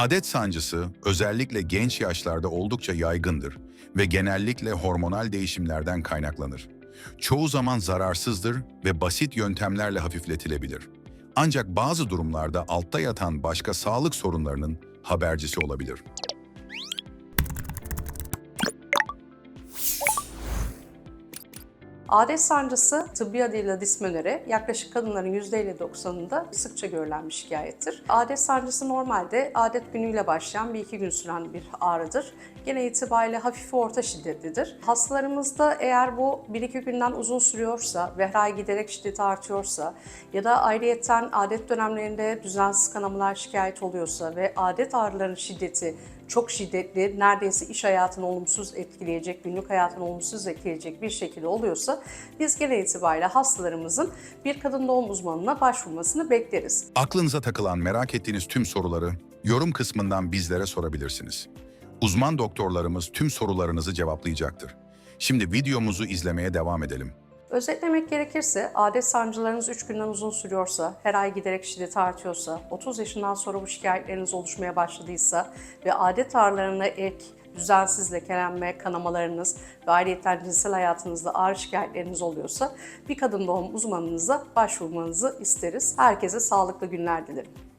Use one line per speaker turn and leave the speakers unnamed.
Adet sancısı özellikle genç yaşlarda oldukça yaygındır ve genellikle hormonal değişimlerden kaynaklanır. Çoğu zaman zararsızdır ve basit yöntemlerle hafifletilebilir. Ancak bazı durumlarda altta yatan başka sağlık sorunlarının habercisi olabilir.
Adet sancısı tıbbi adıyla dismenöre yaklaşık kadınların %50-90'ında sıkça görülen bir şikayettir. Adet sancısı normalde adet günüyle başlayan bir iki gün süren bir ağrıdır. Genel itibariyle hafif orta şiddetlidir. Hastalarımızda eğer bu 1-2 günden uzun sürüyorsa ve her ay giderek şiddeti artıyorsa ya da ayrıyetten adet dönemlerinde düzensiz kanamalar şikayet oluyorsa ve adet ağrılarının şiddeti çok şiddetli, neredeyse iş hayatını olumsuz etkileyecek, günlük hayatını olumsuz etkileyecek bir şekilde oluyorsa biz genel itibariyle hastalarımızın bir kadın doğum uzmanına başvurmasını bekleriz.
Aklınıza takılan merak ettiğiniz tüm soruları yorum kısmından bizlere sorabilirsiniz. Uzman doktorlarımız tüm sorularınızı cevaplayacaktır. Şimdi videomuzu izlemeye devam edelim.
Özetlemek gerekirse adet sancılarınız 3 günden uzun sürüyorsa, her ay giderek şiddeti artıyorsa, 30 yaşından sonra bu şikayetleriniz oluşmaya başladıysa ve adet ağrılarına ek düzensiz lekelenme, kanamalarınız ve ayrıca cinsel hayatınızda ağrı şikayetleriniz oluyorsa bir kadın doğum uzmanınıza başvurmanızı isteriz. Herkese sağlıklı günler dilerim.